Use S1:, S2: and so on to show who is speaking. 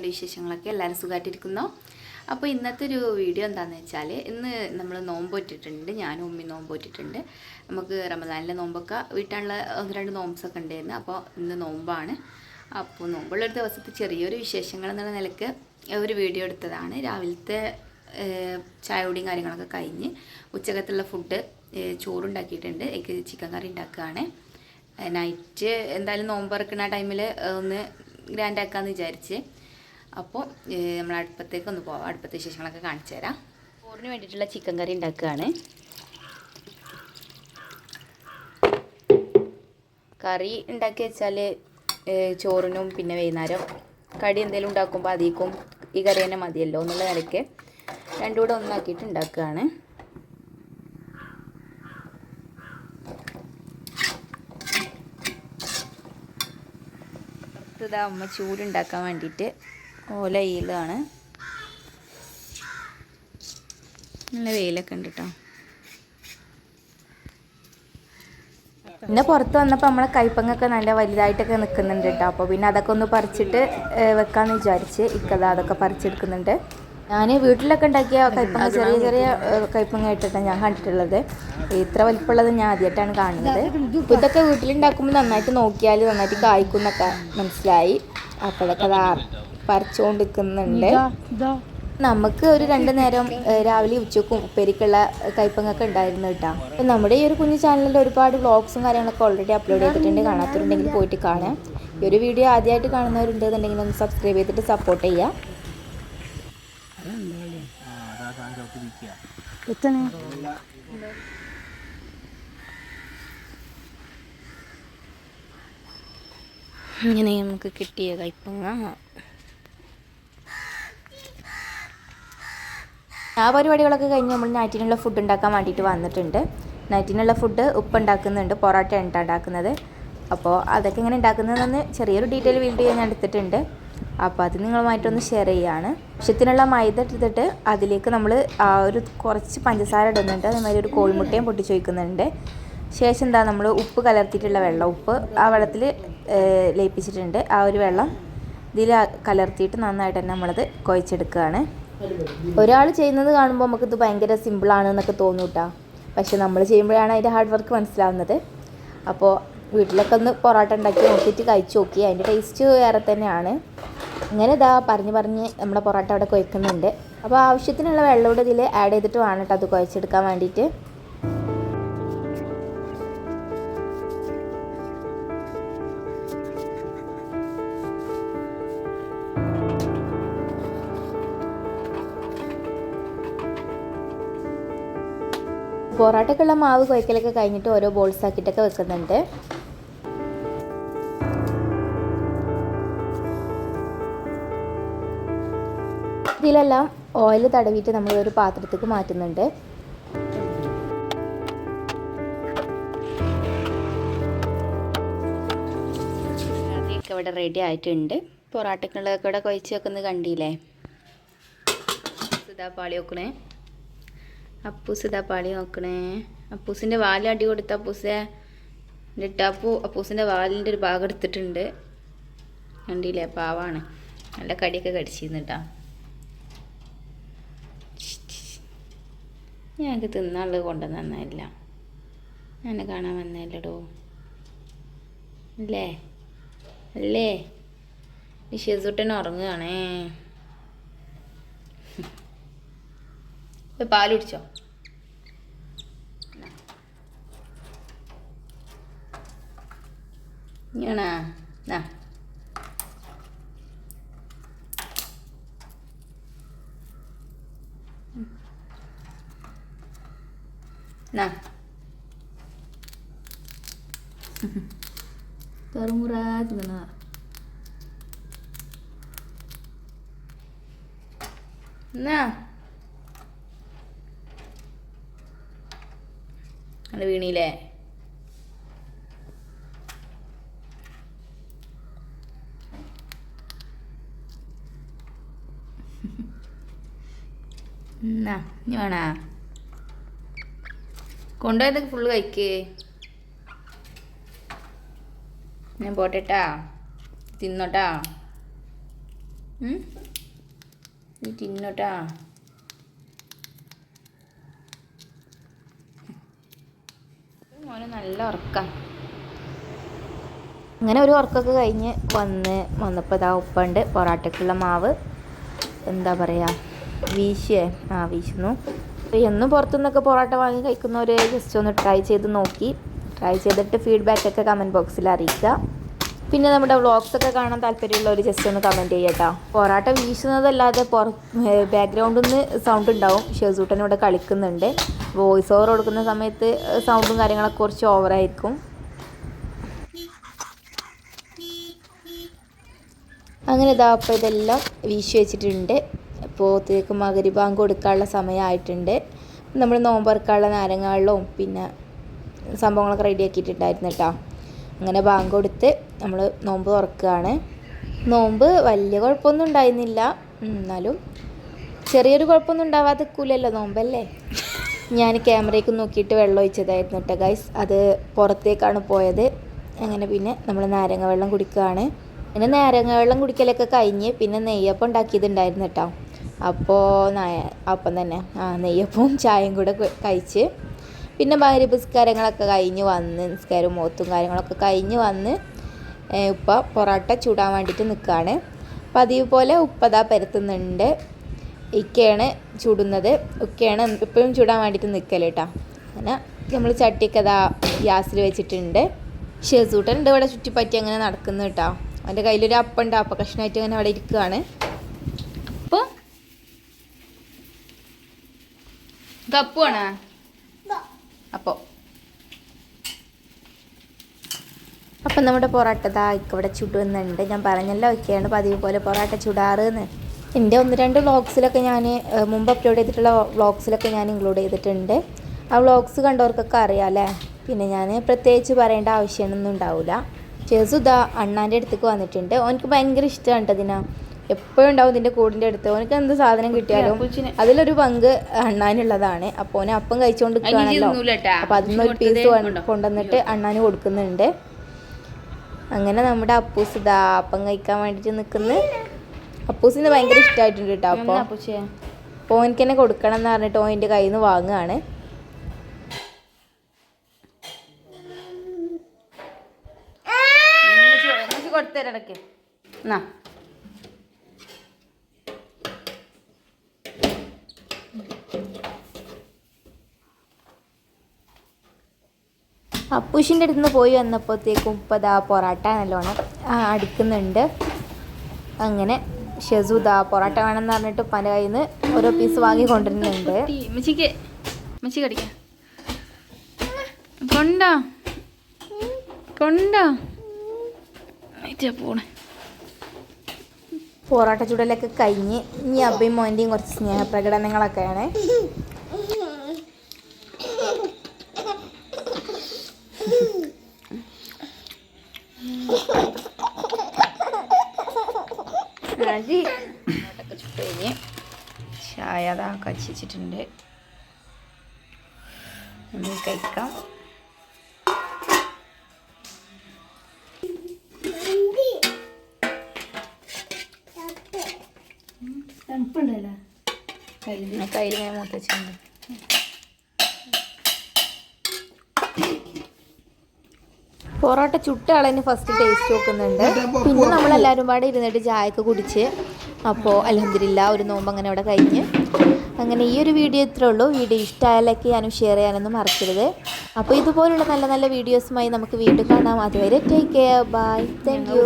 S1: എന്തൊക്കെയുണ്ട് വിശേഷങ്ങളൊക്കെ എല്ലാവരും സുഖമായിട്ടിരിക്കുന്നു അപ്പോൾ ഇന്നത്തെ ഒരു വീഡിയോ എന്താണെന്ന് വെച്ചാൽ ഇന്ന് നമ്മൾ നോമ്പ് ഇട്ടിട്ടുണ്ട് ഞാനും ഉമ്മി നോമ്പ് ഇട്ടിട്ടുണ്ട് നമുക്ക് റമദാനിലെ നോമ്പൊക്കെ വീട്ടാനുള്ള ഒന്ന് രണ്ട് നോമ്പ്സൊക്കെ ഉണ്ടായിരുന്നു. അപ്പോൾ ഇന്ന് നോമ്പാണ്. അപ്പോൾ നോമ്പുള്ള ഒരു ദിവസത്തെ ചെറിയൊരു വിശേഷങ്ങൾ എന്നുള്ള നിലയ്ക്ക് ഒരു വീഡിയോ എടുത്തതാണ്. രാവിലത്തെ ചായോടിയും കാര്യങ്ങളൊക്കെ കഴിഞ്ഞ് ഉച്ചകത്തുള്ള ഫുഡ് ചോറുണ്ടാക്കിയിട്ടുണ്ട്. എനിക്ക് ചിക്കൻ കറി ഉണ്ടാക്കുകയാണ്. നൈറ്റ് എന്തായാലും നോമ്പ് ഇറക്കുന്ന ടൈമിൽ ഒന്ന് ഗ്രാൻഡ് വിചാരിച്ച്. അപ്പോൾ നമ്മൾ അടുപ്പത്തേക്ക് ഒന്ന് പോവാം. അടുപ്പത്തെ വിശേഷങ്ങളൊക്കെ കാണിച്ചു തരാം. ചോറിന് വേണ്ടിയിട്ടുള്ള ചിക്കൻ കറി ഉണ്ടാക്കുകയാണ്. കറി ഉണ്ടാക്കി വെച്ചാൽ ചോറിനും പിന്നെ വൈകുന്നേരം കടി എന്തെങ്കിലും ഉണ്ടാക്കുമ്പോൾ അധികം ഈ കറി തന്നെ മതിയല്ലോ എന്നുള്ള നിലയ്ക്ക് രണ്ടും കൂടെ ഒന്നാക്കിയിട്ട് ഉണ്ടാക്കുകയാണ്. ഇതാ അമ്മ ചൂടുണ്ടാക്കാൻ വേണ്ടിയിട്ട് ഓല ഈലാണ് നല്ല വെയിലൊക്കെ ഉണ്ട് കേട്ടോ പിന്നെ പുറത്ത് വന്നപ്പോൾ നമ്മളെ കൈപ്പങ്ങൊക്കെ നല്ല വലുതായിട്ടൊക്കെ നിൽക്കുന്നുണ്ട് കേട്ടോ അപ്പോൾ പിന്നെ അതൊക്കെ ഒന്ന് പറിച്ചിട്ട് വെക്കാമെന്ന് വിചാരിച്ച് ഇക്കത അതൊക്കെ പറിച്ചെടുക്കുന്നുണ്ട്. ഞാൻ വീട്ടിലൊക്കെ ഉണ്ടാക്കിയ കൈപ്പങ്ങ ചെറിയ ചെറിയ കൈപ്പങ്ങ ആയിട്ടാണ് ഞാൻ കണ്ടിട്ടുള്ളത്. ഇത്ര വലിപ്പമുള്ളത് ഞാൻ ആദ്യമായിട്ടാണ് കാണുന്നത്. അപ്പോൾ ഇതൊക്കെ വീട്ടിലുണ്ടാക്കുമ്പോൾ നന്നായിട്ട് നോക്കിയാൽ നന്നായിട്ട് കായ്ക്കും എന്നൊക്കെ മനസ്സിലായി. അപ്പോഴൊക്കെ അതാ പറിച്ചുകൊണ്ടിരിക്കുന്നുണ്ട് നമുക്ക് ഒരു രണ്ട് നേരം രാവിലെ ഉച്ചക്കും ഉപ്പേരിക്കുള്ള കൈപ്പങ്ങൊക്കെ ഉണ്ടായിരുന്നു കേട്ടോ. അപ്പം നമ്മുടെ ഈ ഒരു കുഞ്ഞു ചാനലിൽ ഒരുപാട് വ്ളോഗ്സും കാര്യങ്ങളൊക്കെ ഓൾറെഡി അപ്ലോഡ് ചെയ്തിട്ടുണ്ട്. കാണാത്തവരുണ്ടെങ്കിൽ പോയിട്ട് കാണാം. ഈ ഒരു വീഡിയോ ആദ്യമായിട്ട് കാണുന്നവരുണ്ടെന്നുണ്ടെങ്കിൽ ഒന്ന് സബ്സ്ക്രൈബ് ചെയ്തിട്ട് സപ്പോർട്ട്
S2: ചെയ്യാം
S1: ഇങ്ങനെ നമുക്ക് കിട്ടിയ കൈപ്പങ്ങ. ആ പരിപാടികളൊക്കെ കഴിഞ്ഞ് നമ്മൾ നൈറ്റിനുള്ള ഫുഡ് ഉണ്ടാക്കാൻ വേണ്ടിയിട്ട് വന്നിട്ടുണ്ട്. നൈറ്റിനുള്ള ഫുഡ് ഉപ്പ് ഉണ്ടാക്കുന്നുണ്ട് പൊറോട്ട ആണ് ഉണ്ടാക്കുന്നത്. അപ്പോൾ അതൊക്കെ എങ്ങനെ ഉണ്ടാക്കുന്നതെന്ന് ചെറിയൊരു ഡീറ്റെയിൽ വീഡിയോ ഞാൻ എടുത്തിട്ടുണ്ട്. അപ്പോൾ അത് നിങ്ങളുമായിട്ടൊന്ന് ഷെയർ ചെയ്യുകയാണ് ആവശ്യത്തിനുള്ള മൈദ എടുത്തിട്ട് അതിലേക്ക് നമ്മൾ ആ ഒരു കുറച്ച് പഞ്ചസാര ഇടുന്നുണ്ട്. അതേമാതിരി ഒരു കോഴിമുട്ടയും പൊട്ടിച്ച് വയ്ക്കുന്നുണ്ട് ശേഷം എന്താ നമ്മൾ ഉപ്പ് കലർത്തിയിട്ടുള്ള വെള്ളം ഉപ്പ് ആ വെള്ളത്തിൽ ലയിപ്പിച്ചിട്ടുണ്ട്. ആ ഒരു വെള്ളം ഇതിൽ കലർത്തിയിട്ട് നന്നായിട്ട് തന്നെ നമ്മളത് കുഴച്ചെടുക്കുകയാണ്. ഒരാൾ ചെയ്യുന്നത് കാണുമ്പോൾ നമുക്കിത് ഭയങ്കര സിമ്പിളാണ് എന്നൊക്കെ തോന്നും കേട്ടോ പക്ഷെ നമ്മൾ ചെയ്യുമ്പോഴാണ് അതിന്റെ ഹാർഡ് വർക്ക് മനസ്സിലാവുന്നത്. അപ്പോൾ വീട്ടിലൊക്കെ ഒന്ന് പൊറോട്ട ഉണ്ടാക്കി നോക്കിയിട്ട് കഴിച്ച് നോക്കി. അതിന്റെ ടേസ്റ്റ് വേറെ തന്നെയാണ്. ഇങ്ങനെ ഇതാ പറഞ്ഞ് പറഞ്ഞ് നമ്മുടെ പൊറോട്ട അവിടെ കുഴക്കുന്നുണ്ട് അപ്പോൾ ആവശ്യത്തിനുള്ള വെള്ളം കൂടെ ഇതിൽ ആഡ് ചെയ്തിട്ട് വേണം കേട്ടോ അത് കുഴച്ചെടുക്കാൻ വേണ്ടിയിട്ട്. പൊറോട്ടയ്ക്കുള്ള മാവ് കുഴക്കലൊക്കെ കഴിഞ്ഞിട്ട് ഓരോ ബോൾസ് ആക്കിയിട്ടൊക്കെ വെക്കുന്നുണ്ട്. ഇതിലെല്ലാം ഓയിൽ തടവിയിട്ട് നമ്മൾ ഒരു പാത്രത്തേക്ക് മാറ്റുന്നുണ്ട്. ഇവിടെ റെഡി ആയിട്ടുണ്ട്. പൊറോട്ടക്കുള്ളതൊക്കെ ഇവിടെ കുഴച്ച് വെക്കുന്നത് കണ്ടില്ലേ? ഇതാ പാളി വെക്കണേ അപ്പൂസ് ഇതാ പാളി നോക്കണേ. അപ്പൂസിന്റെ വാലിൽ അടി കൊടുത്ത അപ്പൂസെ എന്നിട്ട് അപ്പൂ അപ്പൂസിന്റെ വാലിന്റെ ഒരു ഭാഗം എടുത്തിട്ടുണ്ട്. കണ്ടില്ലേ? പാവാണ്. നല്ല കടിയൊക്കെ കടിച്ചിരുന്നു കേട്ടാ ഞങ്ങൾക്ക് തിന്നാനുള്ളത് കൊണ്ടുവന്ന് തന്നല്ല എന്നെ കാണാൻ വന്നല്ലടോ അല്ലേ? അല്ലേ? ഷെസുട്ടൻ ഉറങ്ങുകയാണേ പാൽ കുടിച്ചോ? ഇങ്ങണാ നാ നാ കറുമുറാ തിന്നണ എന്നാ? അത് വീണില്ലേ? എന്നാ ഇനി വേണാ? കൊണ്ടുപോയത് ഫുള്ള് കഴിക്കേ. ഞാൻ പോട്ടെട്ടാ. തിന്നോട്ടാ? നീ തിന്നോട്ടാ. മോന് നല്ല ഉറക്കം. അങ്ങനെ ഒരു ഉറക്കമൊക്കെ കഴിഞ്ഞ് വന്ന് വന്നപ്പോൾ ഇതാ ഉപ്പുണ്ട് പൊറാട്ടയ്ക്കുള്ള മാവ്. എന്താ പറയുക വീശിയേ ആ വീശുന്നു. അപ്പോൾ എന്നും പുറത്തുനിന്നൊക്കെ പൊറോട്ട വാങ്ങി കഴിക്കുന്നവർ ജസ്റ്റ് ഒന്ന് ട്രൈ ചെയ്ത് നോക്കി. ട്രൈ ചെയ്തിട്ട് ഫീഡ്ബാക്കൊക്കെ കമന്റ് ബോക്സിൽ അറിയിക്കുക പിന്നെ നമ്മുടെ വ്ളോഗ്സൊക്കെ കാണാൻ താല്പര്യമുള്ളവർ ജസ്റ്റ് ഒന്ന് കമന്റ് ചെയ്യട്ടോ പൊറാട്ട വീശുന്നതല്ലാതെ പുറ ബാക്ക്ഗ്രൗണ്ടിൽ നിന്ന് സൗണ്ട് ഉണ്ടാവും. ഷെസൂട്ടൻ കളിക്കുന്നുണ്ട്. വോയിസ് ഓവർ കൊടുക്കുന്ന സമയത്ത് സൗണ്ടും കാര്യങ്ങളൊക്കെ കുറച്ച് ഓവറായിരിക്കും അങ്ങനെ ഇതാ അപ്പോൾ ഇതെല്ലാം വീശി വെച്ചിട്ടുണ്ട്. അപ്പോൾ തേക്ക് മകരി ബാങ്ക് കൊടുക്കാനുള്ള സമയമായിട്ടുണ്ട്. നമ്മൾ നോമ്പറക്കാനുള്ള നാരങ്ങകളിലും പിന്നെ സംഭവങ്ങളൊക്കെ റെഡി ആക്കിയിട്ടുണ്ടായിരുന്നു കേട്ടോ അങ്ങനെ ബാങ്ക് കൊടുത്ത് നമ്മൾ നോമ്പ് തുറക്കുകയാണ്. നോമ്പ് വലിയ കുഴപ്പമൊന്നും ഉണ്ടായിരുന്നില്ല. എന്നാലും ചെറിയൊരു കുഴപ്പമൊന്നും ഉണ്ടാവാതെ കൂലല്ലോ നോമ്പല്ലേ? ഞാൻ ക്യാമറയ്ക്ക് നോക്കിയിട്ട് വെള്ളം ഒഴിച്ചതായിരുന്നു കേട്ടോ ഗൈസ് അത് പുറത്തേക്കാണ് പോയത്. അങ്ങനെ പിന്നെ നമ്മൾ നാരങ്ങ വെള്ളം കുടിക്കുകയാണ്. പിന്നെ നാരങ്ങ വെള്ളം കുടിക്കലൊക്കെ കഴിഞ്ഞ് പിന്നെ നെയ്യപ്പം ഉണ്ടാക്കിയതുണ്ടായിരുന്നു കേട്ടോ. അപ്പോൾ അപ്പം തന്നെ. ആ നെയ്യപ്പവും ചായയും കൂടെ കഴിച്ച് പിന്നെ ഭാര്യ പുസ്കാരങ്ങളൊക്കെ കഴിഞ്ഞ് വന്ന് നിസ്കാരവും മോത്തും കാര്യങ്ങളൊക്കെ കഴിഞ്ഞ് വന്ന് ഉപ്പ പൊറോട്ട ചൂടാൻ വേണ്ടിയിട്ട് നിൽക്കുകയാണ്. പതിവ് പോലെ ഉപ്പതാ പരത്തുന്നുണ്ട്. ഇക്കയാണ് ചൂടുന്നത്. ഉക്കയാണ് എപ്പോഴും ചൂടാൻ വേണ്ടിയിട്ട് നിൽക്കൽ കേട്ടോ അങ്ങനെ നമ്മൾ ചട്ടിയൊക്കെ അതാ ഗ്യാസിൽ വെച്ചിട്ടുണ്ട്. ഷെസൂട്ടൻ ഉണ്ട് ഇവിടെ ചുറ്റിപ്പറ്റി അങ്ങനെ നടക്കുന്നു കേട്ടോ അവന്റെ കയ്യിലൊരു അപ്പുണ്ട്. അപ്പ കഷ്ണമായിട്ട് അങ്ങനെ അവിടെ ഇരിക്കുകയാണ് അപ്പോൾ കപ്പുവാണ് അപ്പോൾ അപ്പം. നമ്മുടെ പൊറോട്ട ദാ ഇക്കവിടെ ചുടുന്നുണ്ട്. ഞാൻ പറഞ്ഞല്ലോ ഒക്കെയാണ് പതിവ് പോലെ പൊറോട്ട ചുടാറെന്ന് എന്റെ ഒന്ന് രണ്ട് വ്ളോഗ്സിലൊക്കെ ഞാൻ മുമ്പ് അപ്ലോഡ് ചെയ്തിട്ടുള്ള വ്ളോഗ്സിലൊക്കെ ഞാൻ ഇൻക്ലൂഡ് ചെയ്തിട്ടുണ്ട്. ആ വ്ളോഗ്സ് കണ്ടവർക്കൊക്കെ അറിയാം അല്ലേ? പിന്നെ ഞാൻ പ്രത്യേകിച്ച് പറയേണ്ട ആവശ്യമൊന്നും ഉണ്ടാവില്ല ചേസു ദാ അണ്ണാന്റെ അടുത്തേക്ക് വന്നിട്ടുണ്ട്. ഓനക്ക് ഭയങ്കര ഇഷ്ടമാണ് അതിനാ എപ്പോഴും ഉണ്ടാവും ഇതിന്റെ കൂടിന്റെ അടുത്ത്. ഓനക്ക് എന്ത് സാധനം കിട്ടിയാലും അതിലൊരു പങ്ക് അണ്ണാനുള്ളതാണ്. അപ്പോൾ ഓനെ അപ്പം കഴിച്ചുകൊണ്ട് നിൽക്കുകയാണല്ലോ അപ്പോൾ അതിനൊരു ഒരു പീസ് കൊണ്ടുവന്നിട്ട് അണ്ണാന് കൊടുക്കുന്നുണ്ട്. അങ്ങനെ നമ്മുടെ അപ്പൂസ് ഇതാ അപ്പം കഴിക്കാൻ വേണ്ടിയിട്ട് നിൽക്കുന്നു അപ്പൂസിന് ഭയങ്കര ഇഷ്ടമായിട്ടുണ്ട് കേട്ടോ അപ്പോൾ അപ്പോൾ തന്നെ കൊടുക്കണം എന്ന് പറഞ്ഞിട്ട് ഓന്റെ കയ്യിൽ നിന്ന് വാങ്ങുകയാണ് എന്നാ അപ്പൂഷിന്റെ അടുത്ത് നിന്ന് പോയി വന്നപ്പോഴത്തേക്കും ഉപ്പതാ പൊറാട്ട നല്ലോണം അടിക്കുന്നുണ്ട്. അങ്ങനെ ഷെസു പൊറോട്ട വേണമെന്ന് പറഞ്ഞിട്ട് പല കയ്യിൽ നിന്ന് ഓരോ പീസ് വാങ്ങി കൊണ്ടുവരുന്നുണ്ട്
S2: മിച്ചിക്ക് മിച്ചി കടിക്ക. കൊണ്ടോ? കൊണ്ടോ? പോണേ.
S1: പൊറോട്ട ചൂടലൊക്കെ കഴിഞ്ഞ് ഇനി അബ്ബയും മോന്റെയും കുറച്ച് സ്നേഹപ്രകടനങ്ങളൊക്കെയാണ്
S2: അരി പൊറോട്ടയൊക്കെ ചുട്ട് കഴിഞ്ഞ് ചായ അതാ വെച്ചിട്ടുണ്ട് കഴിക്കാം. തണുപ്പുണ്ടല്ലോ? കയ്യിൽ കയ്യിൽ ഞാൻ
S1: പൊറോട്ട ചുട്ട ആളതിന് ഫസ്റ്റ് ടേസ്റ്റ് നോക്കുന്നുണ്ട്. പിന്നെ നമ്മളെല്ലാവരും പാടെ ഇരുന്നിട്ട് ചായയൊക്കെ കുടിച്ച് അപ്പോൾ അലഹദില്ല ഒരു നോമ്പ് അങ്ങനെ അവിടെ കഴിഞ്ഞ്. അങ്ങനെ ഈ ഒരു വീഡിയോ ഇത്രേ ഉള്ളൂ. വീഡിയോ ഇഷ്ടമായാലൊക്കെ ഞാനും ഷെയർ ചെയ്യാനൊന്നും മറക്കരുത്. അപ്പോൾ ഇതുപോലുള്ള നല്ല നല്ല വീഡിയോസുമായി നമുക്ക് വീണ്ടും കാണാം. അതുവരെ take care bye thank you